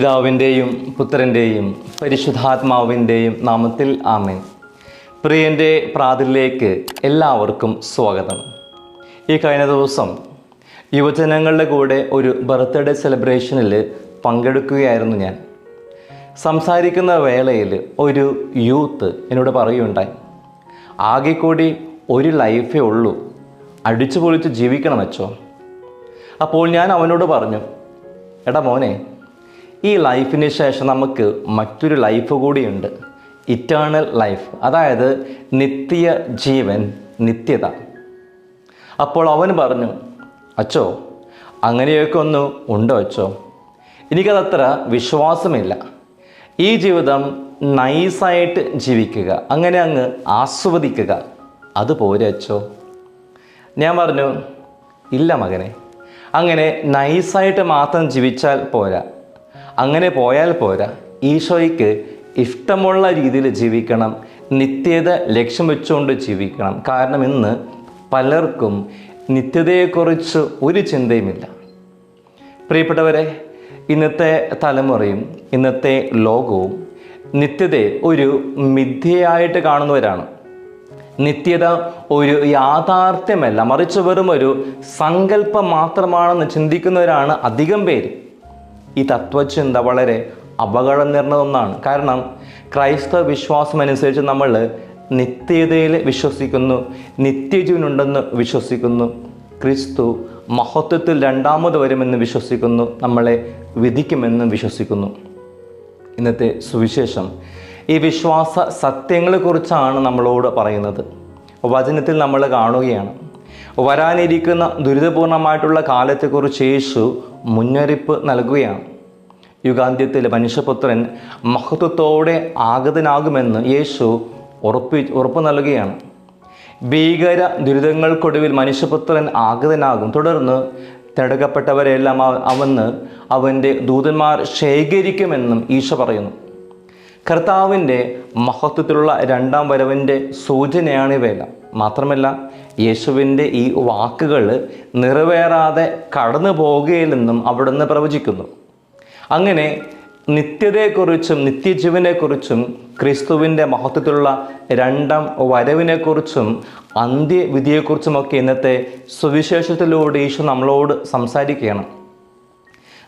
പിതാവിന്റെയും പുത്രന്റെയും പരിശുദ്ധാത്മാവിന്റെയും നാമത്തിൽ ആമേൻ. പ്രിയന്റെ പ്രാതിലേക്ക് എല്ലാവർക്കും സ്വാഗതം. ഈ കഴിഞ്ഞ ദിവസം യുവജനങ്ങളുടെ കൂടെ ഒരു ബർത്ത്ഡേ സെലിബ്രേഷനിൽ പങ്കെടുക്കുകയായിരുന്നു ഞാൻ. സംസാരിക്കുന്ന വേളയിൽ ഒരു യൂത്ത് എന്നോട് പറയുകയുണ്ടായി ആകെ കൂടി ഒരു ലൈഫേ ഉള്ളൂ അടിച്ചു പൊളിച്ച് ജീവിക്കണം വെച്ചോ അപ്പോൾ ഞാൻ അവനോട് പറഞ്ഞു എടാ മോനെ ഈ ലൈഫിന് ശേഷം നമുക്ക് മറ്റൊരു ലൈഫ് കൂടിയുണ്ട്. ഇറ്റേണൽ ലൈഫ് അതായത് നിത്യ ജീവൻ നിത്യത. അപ്പോൾ അവൻ പറഞ്ഞു അച്ചോ അങ്ങനെയൊക്കെ ഒന്ന് ഉണ്ടോ അച്ചോ? എനിക്കതത്ര വിശ്വാസമില്ല. ഈ ജീവിതം നൈസായിട്ട് ജീവിക്കുക അങ്ങനെ അങ്ങ് ആസ്വദിക്കുക. അത് പോരെ അച്ചോ? ഞാൻ പറഞ്ഞു ഇല്ല മകനെ. അങ്ങനെ നൈസായിട്ട് മാത്രം ജീവിച്ചാൽ പോരാ. അങ്ങനെ പോയാൽ പോരാ. ഈശോയ്ക്ക് ഇഷ്ടമുള്ള രീതിയിൽ ജീവിക്കണം നിത്യത ലക്ഷ്യം വെച്ചുകൊണ്ട് ജീവിക്കണം. കാരണം ഇന്ന് പലർക്കും നിത്യതയെക്കുറിച്ച് ഒരു ചിന്തയുമില്ല. പ്രിയപ്പെട്ടവരെ ഇന്നത്തെ തലമുറയും ഇന്നത്തെ ലോകവും നിത്യതയെ ഒരു മിഥ്യയായിട്ട് കാണുന്നവരാണ്. നിത്യത ഒരു യാഥാർത്ഥ്യമല്ല മറിച്ച് വെറും ഒരു സങ്കല്പം മാത്രമാണെന്ന് ചിന്തിക്കുന്നവരാണ് അധികം പേര്. ഈ തത്വചിന്ത വളരെ അപകടം നിറഞ്ഞ കാരണം ക്രൈസ്തവ വിശ്വാസം അനുസരിച്ച് നമ്മൾ നിത്യതയിൽ വിശ്വസിക്കുന്നു നിത്യജീവനുണ്ടെന്ന് വിശ്വസിക്കുന്നു ക്രിസ്തു മഹത്വത്തിൽ രണ്ടാമത് വരുമെന്ന് വിശ്വസിക്കുന്നു നമ്മളെ വിധിക്കുമെന്നും വിശ്വസിക്കുന്നു. ഇന്നത്തെ സുവിശേഷം. ഈ വിശ്വാസ സത്യങ്ങളെക്കുറിച്ചാണ് നമ്മളോട് പറയുന്നത്. വചനത്തിൽ നമ്മൾ കാണുകയാണ്. വരാനിരിക്കുന്ന ദുരിതപൂർണമായിട്ടുള്ള കാലത്തെക്കുറിച്ച് യേശു മുന്നറിയിപ്പ് നൽകുകയാണ്. യുഗാന്ത്യത്തിൽ മനുഷ്യപുത്രൻ മഹത്വത്തോടെ ആഗതനാകുമെന്ന് യേശു ഉറപ്പി ഉറപ്പ് നൽകുകയാണ്. ഭീകര ദുരിതങ്ങൾക്കൊടുവിൽ മനുഷ്യപുത്രൻ ആഗതനാകും. തുടർന്ന് തടുകപ്പെട്ടവരെയെല്ലാം അവ- അവന്ന് അവന്റെ ദൂതന്മാർ ശേഖരിക്കുമെന്നും ഈശോ പറയുന്നു. കർത്താവിന്റെ മഹത്വത്തിലുള്ള രണ്ടാം വരവിന്റെ സൂചനയാണ് ഇവയെല്ലാം. മാത്രമല്ല യേശുവിന്റെ ഈ വാക്കുകൾ നിറവേറാതെ കടന്നു പോകുകയില്ലെന്നും അവിടുന്ന് പ്രവചിക്കുന്നു. അങ്ങനെ നിത്യതയെക്കുറിച്ചും നിത്യജീവനെക്കുറിച്ചും ക്രിസ്തുവിന്റെ മഹത്വത്തിലുള്ള രണ്ടാം വരവിനെക്കുറിച്ചും അന്ത്യവിധിയെക്കുറിച്ചുമൊക്കെ ഇന്നത്തെ സുവിശേഷത്തിലൂടെ ഈശോ നമ്മളോട് സംസാരിക്കുകയാണ്.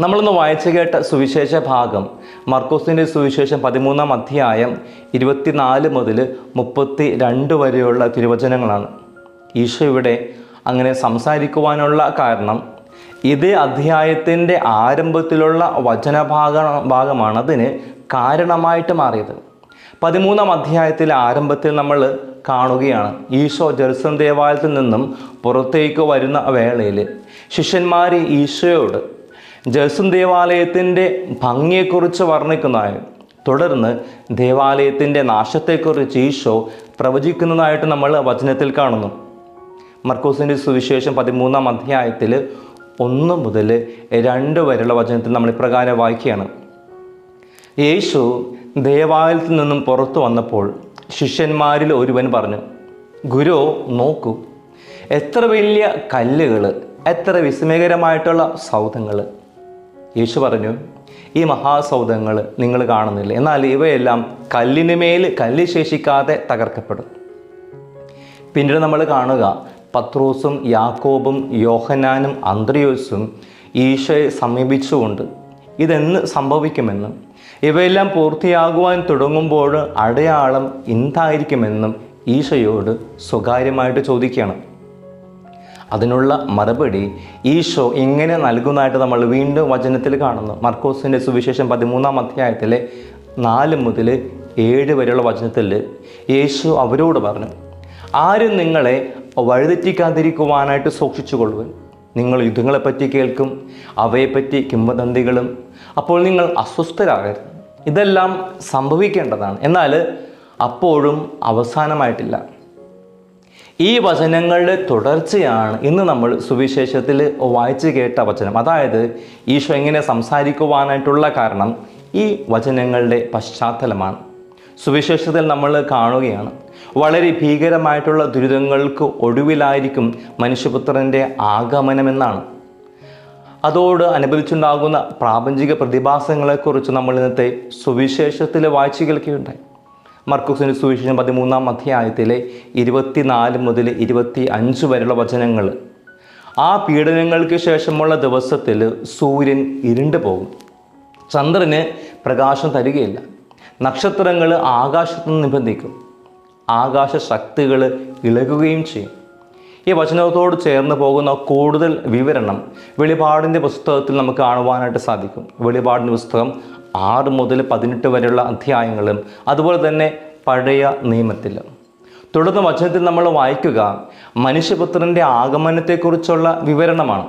നമ്മളിന്ന് വായിച്ചു കേട്ട സുവിശേഷ ഭാഗം മർക്കോസിന്റെ സുവിശേഷം പതിമൂന്നാം അധ്യായം ഇരുപത്തിനാല് മുതൽ മുപ്പത്തി രണ്ട് വരെയുള്ള തിരുവചനങ്ങളാണ്. ഈശോ ഇവിടെ അങ്ങനെ സംസാരിക്കുവാനുള്ള കാരണം ഇതേ അധ്യായത്തിന്റെ ആരംഭത്തിലുള്ള വചനഭാഗ ഭാഗമാണ്. അതിന് കാരണമായിട്ട് മാറിയത്. പതിമൂന്നാം അധ്യായത്തിലെ ആരംഭത്തിൽ നമ്മൾ കാണുകയാണ്. ഈശോ ജെറുസലം ദേവാലയത്തിൽ നിന്നും പുറത്തേക്ക് വരുന്ന വേളയിൽ ശിഷ്യന്മാർ ഈശോയോട് ജെറുസലം ദേവാലയത്തിന്റെ ഭംഗിയെക്കുറിച്ച് വർണിക്കുന്നതായി തുടർന്ന് ദേവാലയത്തിന്റെ നാശത്തെക്കുറിച്ച് ഈശോ പ്രവചിക്കുന്നതായിട്ട് നമ്മൾ വചനത്തിൽ കാണുന്നു. മർക്കോസിന്റെ സുവിശേഷം പതിമൂന്നാം അധ്യായത്തിൽ ഒന്ന് മുതൽ രണ്ട് വരെയുള്ള വചനത്തിൽ നമ്മൾ ഇപ്രകാരം വായിക്കുകയാണ്. യേശു ദേവാലയത്തിൽ നിന്നും പുറത്തു വന്നപ്പോൾ ശിഷ്യന്മാരിൽ ഒരുവൻ പറഞ്ഞു ഗുരു നോക്കൂ. എത്ര വലിയ കല്ലുകൾ എത്ര വിസ്മയകരമായിട്ടുള്ള സൗധങ്ങൾ. യേശു പറഞ്ഞു ഈ മഹാസൗധങ്ങൾ നിങ്ങൾ കാണുന്നില്ല. എന്നാൽ ഇവയെല്ലാം കല്ലിനുമേൽ കല്ല് ശേഷിക്കാതെ തകർക്കപ്പെടും. പിന്നീട് നമ്മൾ കാണുക പത്രോസും യാക്കോബും യോഹനാനും അന്ത്രയോസും ഈശോയെ സമീപിച്ചുകൊണ്ട് ഇതെന്ന് സംഭവിക്കുമെന്നും ഇവയെല്ലാം പൂർത്തിയാകുവാൻ തുടങ്ങുമ്പോൾ അടയാളം എന്തായിരിക്കുമെന്നും ഈശോയോട് സ്വകാര്യമായിട്ട് ചോദിക്കുകയാണ് അതിനുള്ള മറുപടി ഈശോ ഇങ്ങനെ നൽകുന്നതായിട്ട് നമ്മൾ വീണ്ടും വചനത്തിൽ കാണുന്നു. മർക്കോസിന്റെ സുവിശേഷം പതിമൂന്നാം അധ്യായത്തിലെ നാല് മുതൽ ഏഴ് വരെയുള്ള വചനത്തിൽ യേശു അവരോട് പറഞ്ഞു ആരും നിങ്ങളെ വഴിതെറ്റിക്കാതിരിക്കുവാനായിട്ട് സൂക്ഷിച്ചുകൊള്ളുവൻ നിങ്ങൾ യുദ്ധങ്ങളെപ്പറ്റി കേൾക്കും അവയെപ്പറ്റി കിംവദന്തികളും. അപ്പോൾ നിങ്ങൾ അസ്വസ്ഥരാകരുത്. ഇതെല്ലാം സംഭവിക്കേണ്ടതാണ്. എന്നാൽ അപ്പോഴും അവസാനമായിട്ടില്ല. ഈ വചനങ്ങളുടെ തുടർച്ചയാണ് ഇന്ന് നമ്മൾ സുവിശേഷത്തിൽ വായിച്ചു കേട്ട വചനം. അതായത് ഈശോ എങ്ങനെ സംസാരിക്കുവാനായിട്ടുള്ള കാരണം ഈ വചനങ്ങളുടെ പശ്ചാത്തലമാണ്. സുവിശേഷത്തിൽ നമ്മൾ കാണുകയാണ്. വളരെ ഭീകരമായിട്ടുള്ള ദുരിതങ്ങൾക്ക് ഒടുവിലായിരിക്കും മനുഷ്യപുത്രന്റെ ആഗമനമെന്നാണ്. അതോട് അനുഭവിച്ചുണ്ടാകുന്ന പ്രാപഞ്ചിക പ്രതിഭാസങ്ങളെക്കുറിച്ച് നമ്മൾ ഇന്നത്തെ സുവിശേഷത്തിൽ വായിച്ചു കേൾക്കുകയുണ്ടായി മർക്കുസിന്റെ സുവിശേഷം പതിമൂന്നാം അധ്യായത്തിലെ ഇരുപത്തിനാല് മുതൽ ഇരുപത്തി അഞ്ച് വരെയുള്ള വചനങ്ങൾ. ആ പീഡനങ്ങൾക്ക് ശേഷമുള്ള ദിവസത്തിൽ സൂര്യൻ ഇരുണ്ടു പോകും. ചന്ദ്രന് പ്രകാശം തരികയില്ല. നക്ഷത്രങ്ങൾ ആകാശത്ത് നിന്ന് നിബന്ധിക്കും. ആകാശ ശക്തികൾ ഇളകുകയും ചെയ്യും. ഈ വചനത്തോട് ചേർന്ന് പോകുന്ന കൂടുതൽ വിവരണം വെളിപാടിന്റെ പുസ്തകത്തിൽ നമുക്ക് കാണുവാനായിട്ട് സാധിക്കും. വെളിപാടിന്റെ പുസ്തകം ആറ് മുതൽ പതിനെട്ട് വരെയുള്ള അധ്യായങ്ങളും അതുപോലെ തന്നെ പഴയ നിയമത്തിൽ തുടർന്ന് വചനത്തിൽ നമ്മൾ വായിക്കുക മനുഷ്യപുത്രന്റെ ആഗമനത്തെക്കുറിച്ചുള്ള വിവരണമാണ്.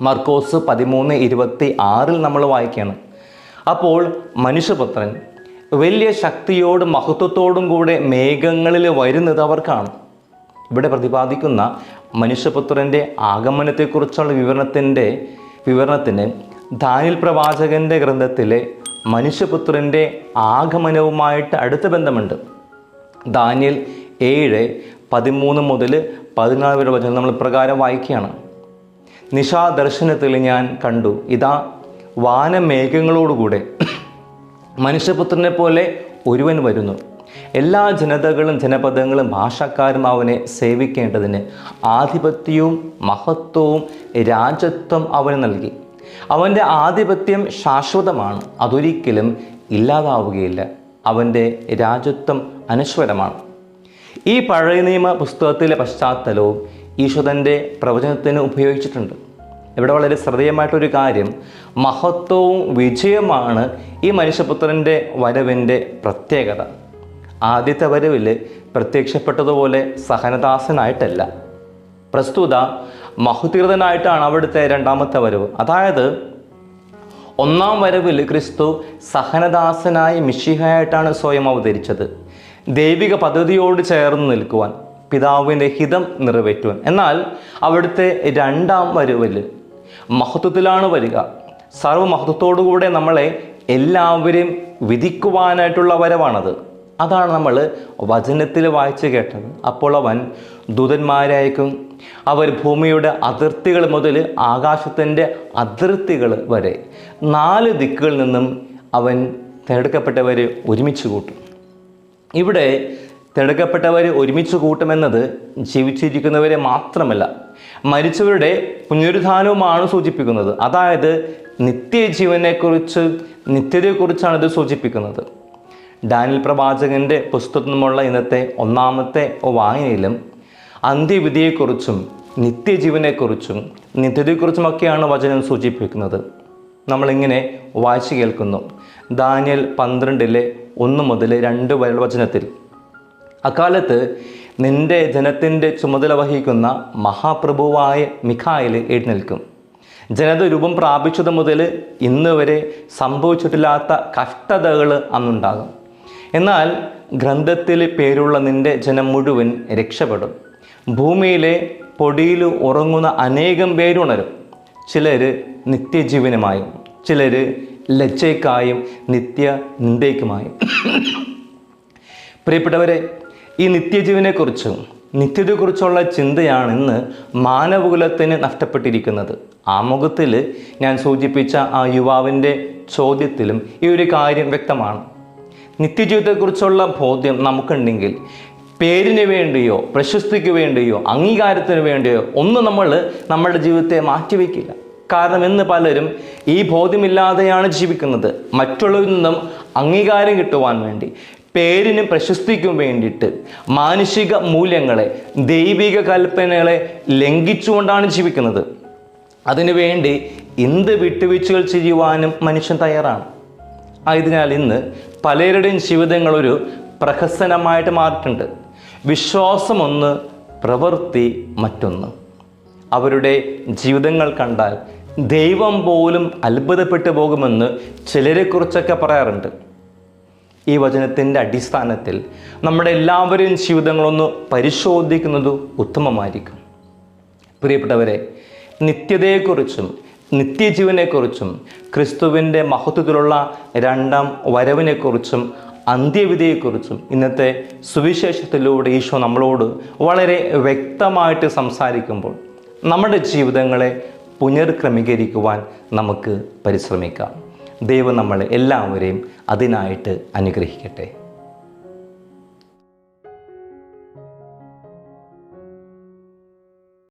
മർക്കോസ് പതിമൂന്ന് ഇരുപത്തി ആറിൽ നമ്മൾ വായിക്കുകയാണ്. അപ്പോൾ മനുഷ്യപുത്രൻ വലിയ ശക്തിയോടും മഹത്വത്തോടും കൂടെ മേഘങ്ങളിൽ വരുന്നത് അവർ കാണും. ഇവിടെ പ്രതിപാദിക്കുന്ന മനുഷ്യപുത്രന്റെ ആഗമനത്തെക്കുറിച്ചുള്ള വിവരണത്തിന്റെ വിവരണത്തിന് ദാനിൽ പ്രവാചകന്റെ ഗ്രന്ഥത്തിലെ മനുഷ്യപുത്രന്റെ ആഗമനവുമായിട്ട് അടുത്ത ബന്ധമുണ്ട്. ദാനിയൽ ഏഴ് പതിമൂന്ന് മുതൽ പതിനാല് വരെ വചനം നമ്മൾ പ്രകാരം വായിക്കുകയാണ്. നിശാദർശനത്തിൽ ഞാൻ കണ്ടു ഇതാ വാനമേഘങ്ങളോടുകൂടെ മനുഷ്യപുത്രനെ പോലെ ഒരുവൻ വരുന്നു. എല്ലാ ജനതകളും ജനപദങ്ങളും ഭാഷക്കാരും അവനെ സേവിക്കേണ്ടതിന് ആധിപത്യവും മഹത്വവും രാജ്യത്വം അവന് നൽകി. അവന്റെ ആധിപത്യം ശാശ്വതമാണ് അതൊരിക്കലും ഇല്ലാതാവുകയില്ല. അവന്റെ രാജ്യത്വം അനശ്വരമാണ്. ഈ പഴയ നിയമ പുസ്തകത്തിലെ പശ്ചാത്തലവും ഈശ്വരന്റെ പ്രവചനത്തിന് ഉപയോഗിച്ചിട്ടുണ്ട്. ഇവിടെ വളരെ ശ്രദ്ധേയമായിട്ടൊരു കാര്യം. മഹത്വവും വിജയമാണ് ഈ മനുഷ്യപുത്രന്റെ വരവിന്റെ പ്രത്യേകത. ആദ്യത്തെ വരവിൽ പ്രത്യക്ഷപ്പെട്ടതുപോലെ സഹനദാസനായിട്ടല്ല. പ്രസ്തുത മഹുതീർത്തനായിട്ടാണ് അവിടുത്തെ രണ്ടാമത്തെ വരവ്. അതായത് ഒന്നാം വരവിൽ ക്രിസ്തു സഹനദാസനായി മിഷിഹയായിട്ടാണ് സ്വയം അവതരിച്ചത്. ദൈവിക പദ്ധതിയോട് ചേർന്ന് നിൽക്കുവാൻ പിതാവിന്റെ ഹിതം നിറവേറ്റുവാൻ. എന്നാൽ അവിടുത്തെ രണ്ടാം വരവിൽ മഹത്വത്തിലാണ് വരിക. സർവമഹത്വത്തോടുകൂടെ നമ്മളെ എല്ലാവരെയും വിധിക്കുവാനായിട്ടുള്ള വരവാണത്. അതാണ് നമ്മൾ വചനത്തിൽ വായിച്ചു കേട്ടത്. അപ്പോൾ അവൻ ദൂതന്മാരായിരിക്കും. അവർ ഭൂമിയുടെ അതിർത്തികൾ മുതൽ ആകാശത്തിന്റെ അതിർത്തികൾ വരെ നാല് ദിക്കുകളിൽ നിന്നും അവൻ തിരഞ്ഞെടുക്കപ്പെട്ടവരെ ഒരുമിച്ച് കൂട്ടും. ഇവിടെ തിരഞ്ഞെടുക്കപ്പെട്ടവർ ഒരുമിച്ച് കൂട്ടുമെന്നത് ജീവിച്ചിരിക്കുന്നവരെ മാത്രമല്ല മരിച്ചവരുടെ പുനരുദ്ധാനവുമാണ് സൂചിപ്പിക്കുന്നത്. അതായത് നിത്യജീവനെക്കുറിച്ച് നിത്യതയെക്കുറിച്ചാണ് ഇത് സൂചിപ്പിക്കുന്നത്. ഡാനിൽ പ്രവാചകന്റെ പുസ്തകത്തിൽ നിന്നുമുള്ള ഇന്നത്തെ ഒന്നാമത്തെ വായനയിലും അന്ത്യവിധിയെക്കുറിച്ചും നിത്യജീവനെക്കുറിച്ചും നിത്യതയെക്കുറിച്ചുമൊക്കെയാണ് വചനം സൂചിപ്പിക്കുന്നത്. നമ്മളിങ്ങനെ വായിച്ചു കേൾക്കുന്നു. ദാനിയൽ പന്ത്രണ്ടിലെ ഒന്ന് മുതൽ രണ്ട് വരെ വചനത്തിൽ. അക്കാലത്ത് നിന്റെ ജനത്തിന്റെ ചുമതല വഹിക്കുന്ന മഹാപ്രഭുവായ മിഖായിൽ എഴുന്നേൽക്കും. ജനത രൂപം പ്രാപിച്ചത് മുതൽ ഇന്ന് വരെ സംഭവിച്ചിട്ടില്ലാത്ത കഷ്ടതകൾ അന്നുണ്ടാകും. എന്നാൽ ഗ്രന്ഥത്തിൽ പേരുള്ള നിന്റെ ജനം മുഴുവൻ രക്ഷപ്പെടും. ഭൂമിയിലെ പൊടിയിൽ ഉറങ്ങുന്ന അനേകം പേരുണരും. ചിലർ നിത്യജീവനുമായും ചിലർ ലജ്ജയ്ക്കായും നിത്യ നിന്ദയ്ക്കുമായും പ്രിയപ്പെട്ടവരെ ഈ നിത്യജീവനെക്കുറിച്ചും നിത്യതയെക്കുറിച്ചുള്ള ചിന്തയാണ് ഇന്ന് മാനവകുലത്തിന് നഷ്ടപ്പെട്ടിരിക്കുന്നത്. ആമുഖത്തിൽ ഞാൻ സൂചിപ്പിച്ച ആ യുവാവിന്റെ ചോദ്യത്തിലും ഈ ഒരു കാര്യം വ്യക്തമാണ്. നിത്യജീവിതത്തെക്കുറിച്ചുള്ള ബോധ്യം നമുക്കുണ്ടെങ്കിൽ പേരിന് വേണ്ടിയോ പ്രശസ്തിക്ക് വേണ്ടിയോ അംഗീകാരത്തിന് വേണ്ടിയോ ഒന്നും നമ്മൾ നമ്മുടെ ജീവിതത്തെ മാറ്റിവെക്കില്ല. കാരണം ഇന്ന് പലരും ഈ ബോധ്യമില്ലാതെയാണ് ജീവിക്കുന്നത്. മറ്റുള്ളവരിൽ നിന്നും അംഗീകാരം കിട്ടുവാൻ വേണ്ടി. പേരിനും പ്രശസ്തിക്കും വേണ്ടിയിട്ട് മാനുഷിക മൂല്യങ്ങളെ ദൈവിക കൽപ്പനകളെ ലംഘിച്ചുകൊണ്ടാണ് ജീവിക്കുന്നത്. അതിനുവേണ്ടി എന്ത് വിട്ടുവീഴ്ചകൾ ചെയ്യുവാനും മനുഷ്യൻ തയ്യാറാണ്. ആയതിനാൽ ഇന്ന് പലരുടെയും ജീവിതങ്ങൾ ഒരു പ്രഹസനമായിട്ട് മാറിയിട്ടുണ്ട്. വിശ്വാസമൊന്ന് പ്രവൃത്തി മറ്റൊന്ന്. അവരുടെ ജീവിതങ്ങൾ കണ്ടാൽ ദൈവം പോലും അത്ഭുതപ്പെട്ടു പോകുമെന്ന് ചിലരെക്കുറിച്ചൊക്കെ പറയാറുണ്ട്. ഈ വചനത്തിന്റെ അടിസ്ഥാനത്തിൽ നമ്മുടെ എല്ലാവരെയും ജീവിതങ്ങളൊന്ന് പരിശോധിക്കുന്നത് ഉത്തമമായിരിക്കും. പ്രിയപ്പെട്ടവരെ നിത്യതയെക്കുറിച്ചും നിത്യജീവനെക്കുറിച്ചും ക്രിസ്തുവിന്റെ മഹത്വത്തിലുള്ള രണ്ടാം വരവിനെക്കുറിച്ചും അന്ത്യവിധിയെക്കുറിച്ചും ഇന്നത്തെ സുവിശേഷത്തിലൂടെ ഈശോ നമ്മളോട് വളരെ വ്യക്തമായിട്ട് സംസാരിക്കുമ്പോൾ നമ്മുടെ ജീവിതങ്ങളെ പുനർക്രമീകരിക്കുവാൻ നമുക്ക് പരിശ്രമിക്കാം. ദൈവം നമ്മളെ എല്ലാവരെയും അതിനായിട്ട് അനുഗ്രഹിക്കട്ടെ.